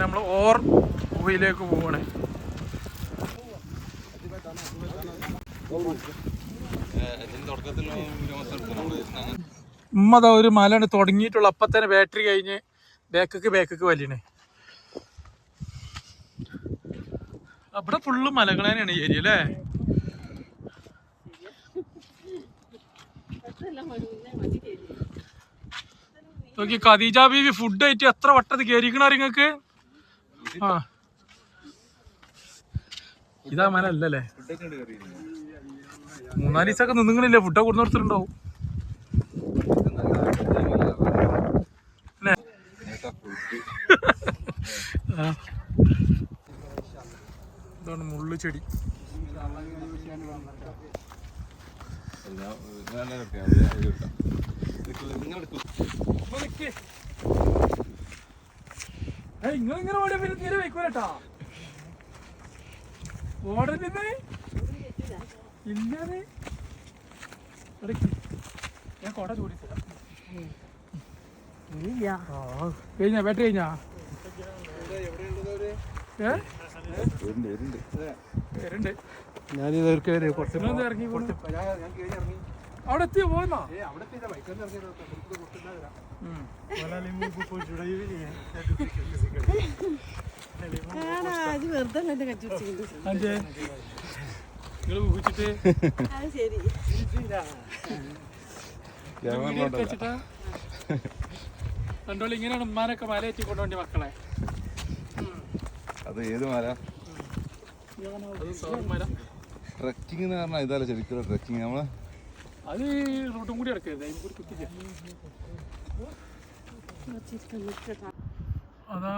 അങ്ങനെ നമ്മൾ ഓർ ഗുഹയിലേക്ക് പോവാണ്. ഉമ്മത ഒരു മലയാണ് തുടങ്ങിയിട്ടുള്ള അപ്പൊ തന്നെ ബാറ്ററി കഴിഞ്ഞ് ബാക്കക്ക് ബാക്കക്ക് വലിയണേ. അവിടെ ഫുള്ള് മലകൾ ഏരിയ അല്ലേ? നോക്കി ഖദീജ ബീവി ഫുഡ് ആയിട്ട് എത്ര വട്ടത് കയറിക്കണ നിങ്ങക്ക് ആ. ഇതാ മനല്ലേ മൂന്നാൽ ദിവസമൊക്കെ നിന്നിങ്ങളില്ലേ ഫുഡൊക്കെ കൊടുന്നു കൊടുത്തിട്ടുണ്ടാവും. ഇതാണ് മുള്ളു ചെടി. നിങ്ങളിങ്ങനെ ഓടിയ പിന്നെ തീരെ വെക്കൂലട്ടാ ഓടരുത് ഇല്ലാതെ ഞാൻ കൊട ചൂടി തരാം ആ. കഴിഞ്ഞാ? ബാറ്ററി കഴിഞ്ഞാ? ഞാനിത് ഇറങ്ങി? അവിടെ എത്തിയോ പോയെന്നാ കണ്ടോളി ഇങ്ങനെയാണ് ഉമ്മാനൊക്കെ മലയേറ്റി കൊണ്ടുപോണ്ടി മക്കളെ. അത് ഏത് മല? ട്രക്കിംഗ് എന്ന് പറഞ്ഞാൽ ഇതല്ല ശരിക്കും ട്രക്കിംഗ് നമ്മൾ? അത് ഈ റൂട്ടും കൂടി ഇറക്കരുത് അതിന് കൂടി കുത്തിക്ക അതാ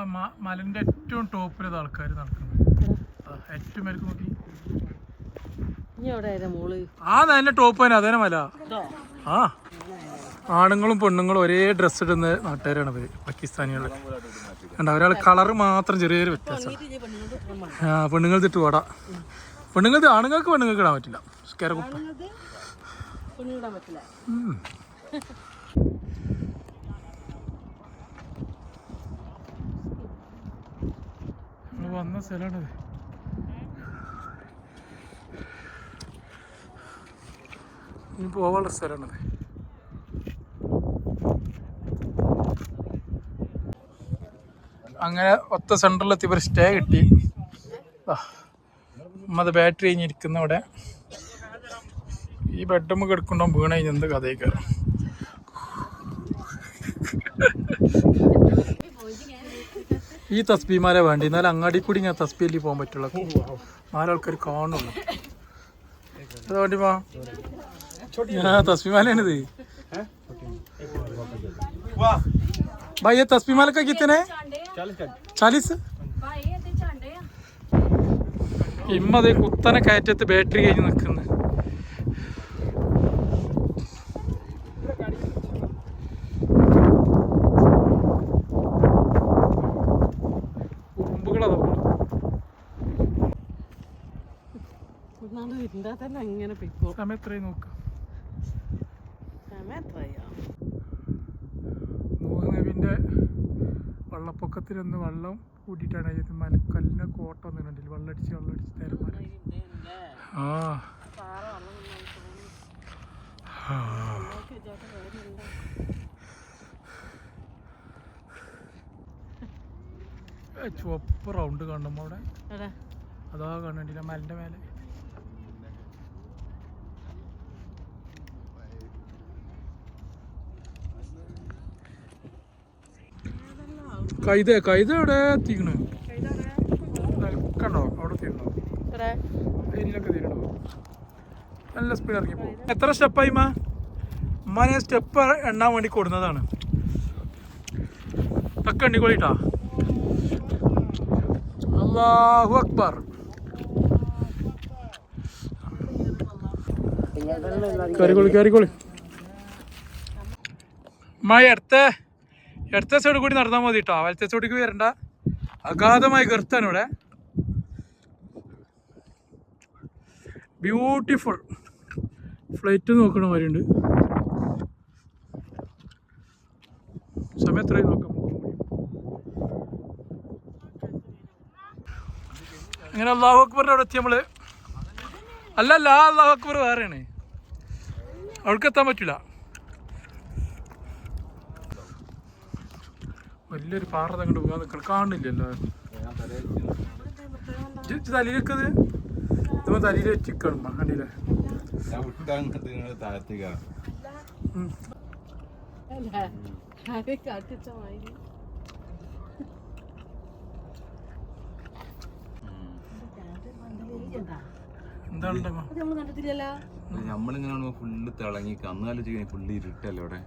മലന്റെ ഏറ്റവും ടോപ്പിൽ ആൾക്കാർ നടക്കുന്നത്. ഏറ്റവും മേലേക്ക് നോക്കി. ആ നല്ല ടോപ്പ് തന്നെ അതേ മല. ആ. ആണുങ്ങളും പെണ്ണുങ്ങളും ഒരേ ഡ്രസ് ഇടുന്ന നാട്ടുകാരാണ് ഇവർ പാകിസ്ഥാനികളെ. കണ്ട ഒരാൾ കളർ മാത്രം ചെറിയൊരു വ്യത്യാസം. ആ പെണ്ണുങ്ങൾ തിട്ട് പോടാ. പെണ്ണുങ്ങൾക്ക് ആണുങ്ങൾക്ക് പെണ്ണുങ്ങൾക്ക് ഇടാൻ പറ്റില്ല. സ്കേരക്കുപ്പ പെണ്ണിടാൻ പറ്റില്ല. വന്ന സ്ഥലമാണത് ഇനി പോവാനുള്ള സ്ഥലമാണത് അങ്ങനെ ഒത്ത സെന്ററിലെത്തി ഒരു സ്റ്റേ കിട്ടി. അത് ബാറ്ററി കഴിഞ്ഞിരിക്കുന്ന ഈ ബെഡുമ്മ കിടക്കുമ്പോ വീണ കഴിഞ്ഞ എന്ത് കഥയൊക്കെ ഈ തസ്ബിമാരെ വേണ്ടി എന്നാൽ അങ്ങാടി കൂടി ഞാൻ തസ്ബിയിൽ പോകാൻ പറ്റുള്ളൂ നാലാൾക്കാർ കാണുള്ളൂ അത് വേണ്ടി പോ ആ തസ്ബിമാലാണിത് भाई ये तस्बी माल का कितने चालीस ഇമ്മ അതേ കുത്തനെ കയറ്റത്ത് ബാറ്ററി കഴിഞ്ഞ് നിൽക്കുന്നു അങ്ങനെ പിക്കോ സമയം എത്രയും നോക്കാം? സമയം എത്രയോ? നൂഹ് നബിന്റെ വെള്ളപ്പൊക്കത്തിലൊന്ന് വെള്ളം കൂട്ടിയിട്ടാണ് ഇത് മലക്കല്ലിനെ കോട്ട വന്നിട്ടുണ്ടെങ്കിൽ വെള്ളടിച്ച് വെള്ളടിച്ച് തരം ആ. ചുവപ്പ് റൗണ്ട് കാണുമ്പോ അവിടെ. അതാ കാണണ്ടില്ല മലന്റെ മേലെ. കൈത കൈത എവിടെ എത്തിക്കണ്? കണ്ടോ? അവിടെ തീരണോ ഏരിയയിലൊക്കെ തീരണോ നല്ല സ്പീഡ് ഇറങ്ങി പോകും എത്ര സ്റ്റെപ്പായി മാ? ഉമ്മ ഞാൻ സ്റ്റെപ്പ് എണ്ണാൻ വേണ്ടി കൊടുന്നതാണ്. ഒക്കെ എണ്ണിക്കോളിട്ടാ അള്ളാഹു അക്ബർ. കയറിക്കോളി കയറിക്കോളി മായ അടുത്ത. അടുത്ത സൈഡ് കൂടി നടന്നാൽ മതി കേട്ടോ വലത്തെ സൈഡിലേക്ക് വരണ്ട. അഗാധമായി ഗർത്താണ് ഇവിടെ. ബ്യൂട്ടിഫുൾ ഫ്ലൈറ്റ് നോക്കണ മാതിരിയുണ്ട്. സമയം എത്രയും അങ്ങനെ അള്ളാഹു അക്ബറിന്റെ അവിടെ എത്തി നമ്മൾ. അല്ലല്ല അല്ല അള്ളാഹു അക്ബർ വേറെയാണ്. അവിടേക്ക് എത്താൻ പറ്റില്ല വലിയൊരു പാറ തങ്ങോട്ട് പോകാൻ നിൽക്കണം കാണില്ലല്ലോ. തലയിലേക്കത് ഇതുമ്പോ തലയിൽ വെച്ചിക്കണം കണ്ടില്ലേ? നമ്മളിങ്ങനെ ഫുള്ള് തിളങ്ങി കന്നാലും ചെയ്യുന്ന ഫുള്ള് ഇരുട്ടല്ലേ അവിടെ.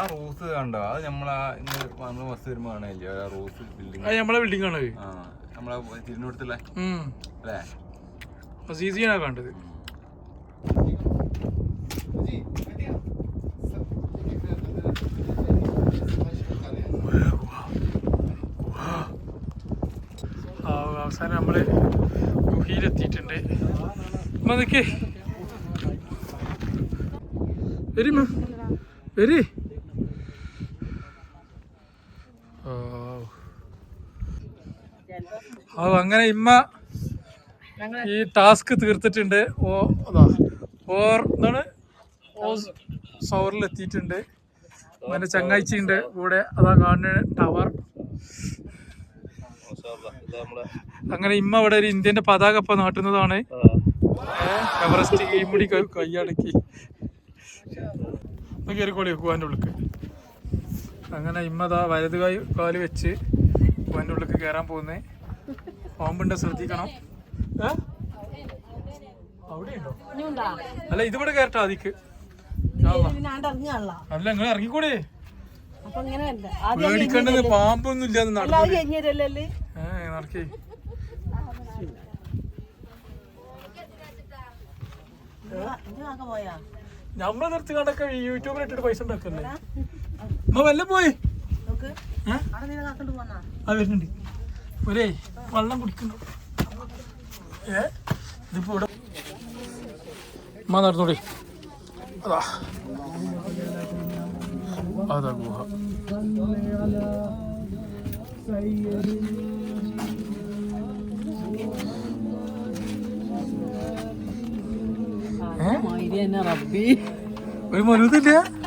ആ റോസ് കണ്ടോ? അത് നമ്മളാ ഇന്ന് നമ്മൾ ബസ് വരുമ്പോ കാണില്ലേ ആ റോസ് ബിൽഡിംഗ് അത് നമ്മളെ ബിൽഡിംഗ് ആണ്. ആ നമ്മളെ തിരുവനന്തപുരത്തുള്ള. അല്ലേ? സീസിയാണ് കണ്ടത്. ആ, അവസാനം നമ്മൾ ഗുഹയിലെത്തിയിട്ടുണ്ട്. അമ്മ നിക്കേ വരി അമ്മ. വരി ഓ ഓ അങ്ങനെ ഇമ്മ ഈ ടാസ്ക് തീർത്തിട്ടുണ്ട്. ഓ അതാ ഓർ എന്താണ്? ഓ സൗറിൽ എത്തിയിട്ടുണ്ട്. പിന്നെ ചങ്ങാഴ്ചയുണ്ട് കൂടെ അതാ കാണുന്ന ടവർ അങ്ങനെ ഇമ്മ ഇവിടെ ഒരു ഇന്ത്യന്റെ പതാക ഇപ്പൊ നാട്ടുന്നതാണ്. എവറസ്റ്റ് കീമുടി ക- കൈയടക്കി കയറിക്കോളി കൂവാന്റെ ഉള്ളിക്ക്. അങ്ങനെ ഇമ്മതാ വലതു കാൽ വെച്ച് കൂവാന്റെ ഉള്ളിക്ക് കയറാൻ പോകുന്നേ പാമ്പുണ്ട് ശ്രദ്ധിക്കണം? അവിടെയുണ്ടോ? അല്ല ഇതിവിടെ കേട്ടോ അതിക്ക് അല്ല നിങ്ങൾ ഇറങ്ങിക്കൂടെ? പേടിക്കേണ്ടത് പാമ്പൊന്നും ഇല്ല നടക്കേ. നമ്മളെ നിർത്തി കണ്ടൊക്കെ യൂട്യൂബിൽ ഇട്ടിട്ട് പൈസ ഉണ്ടാക്കല്ലേ? നമ്മ വല്ല പോയി. ആ വരുന്നുണ്ട്. ഒരേ വെള്ളം കുടിക്കുന്നു. ഏ ഇതിപ്പോ ഇവിടെ അമ്മ നടന്നോടി. അതാ. അതാ ഗുഹ. ഒരു മരുന്നില്ല?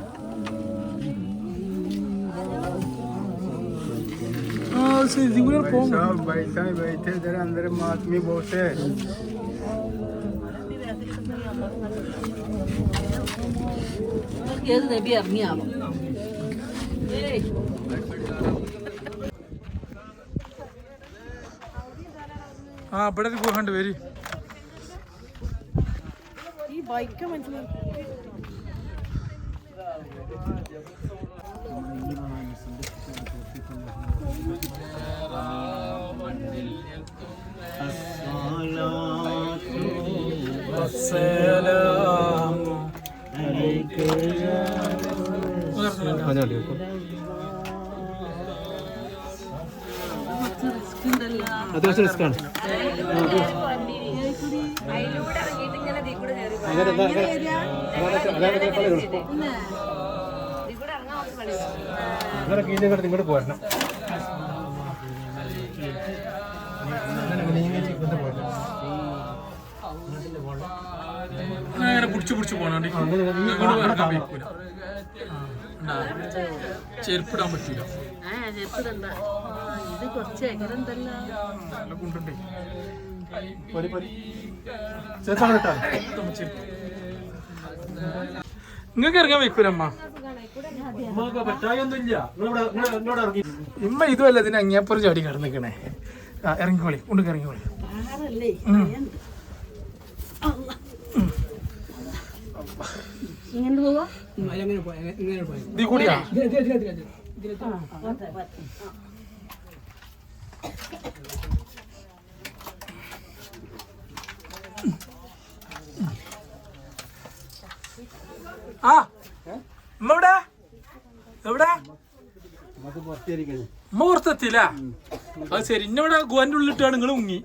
रेगुलर से रेगुलर फॉर्म वैसा ही बैठे जरा अंदर में आदमी बहुत है। हाँ बड़े गोखंड वेरी बाइक का मंच അത്യാവശ്യം റിസ്ക്കാണ്. അങ്ങനെ കീഴിൽ കിടന്ന് ഇങ്ങോട്ട് പോരണം അങ്ങനെ പിടിച്ചു പിടിച്ചു പോണാണ്ട് ചെരുപ്പിടാൻ പറ്റൂല. ഇത് കുറച്ച് എങ്ങനെന്തല്ലോ നിങ്ങൾക്ക് ഇറങ്ങാൻ വെക്കൂലമ്മ ഇമ്മ ഇതുമല്ല ഇതിന് അങ്ങേപ്പുറം ചാടി കിടന്നിക്കണേ. ആ ഇറങ്ങിക്കോളി ഉണ്ടെങ്കിൽ ഇറങ്ങിക്കോളി. ഇങ്ങനെ പോവാ. ഇങ്ങനെ പോയാ ഇതിൽ കൂടിയാ? ആ ഉമ്മ എവിടെ? എവിടെ? നമുക്ക് പുറത്തിരിക്കണം ഉമ്മ പുറത്തെത്തിയില്ല? അത് ശരി ഇന്നവിടെ ഗോവന്റെ ഉള്ളിട്ടാണ് നിങ്ങൾ മുങ്ങി.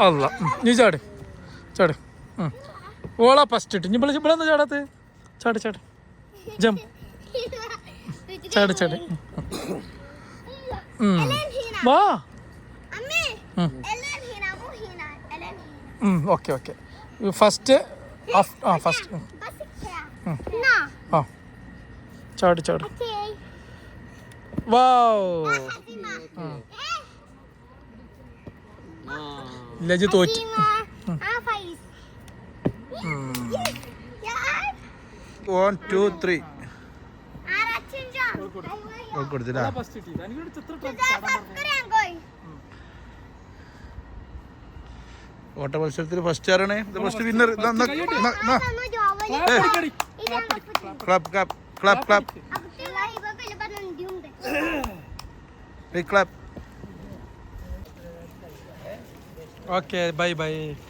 അല്ല. നീ ചാട്. ചാട്. ഓളാ ഫസ്റ്റ് ഇട്ട്. ഇനി വിളിച്ച് ഇവിടെ ചാടത്ത്? ചാട് ചാട്. ജം ചാട് ചാട്. വാ. Okay okay. ഫസ്റ്റ് ആ ഫസ്റ്റ്. ആ. ചാട് ചാട്. ലജ് തോറ്റ്. Ah. വൺ ടു ത്രീ കൊടുത്തില്ല. ഓട്ട മത്സരത്തിൽ ഫസ്റ്റ് ആരാണ് first winner. Clap clap clap clap Aku clap. Okay, bye nandium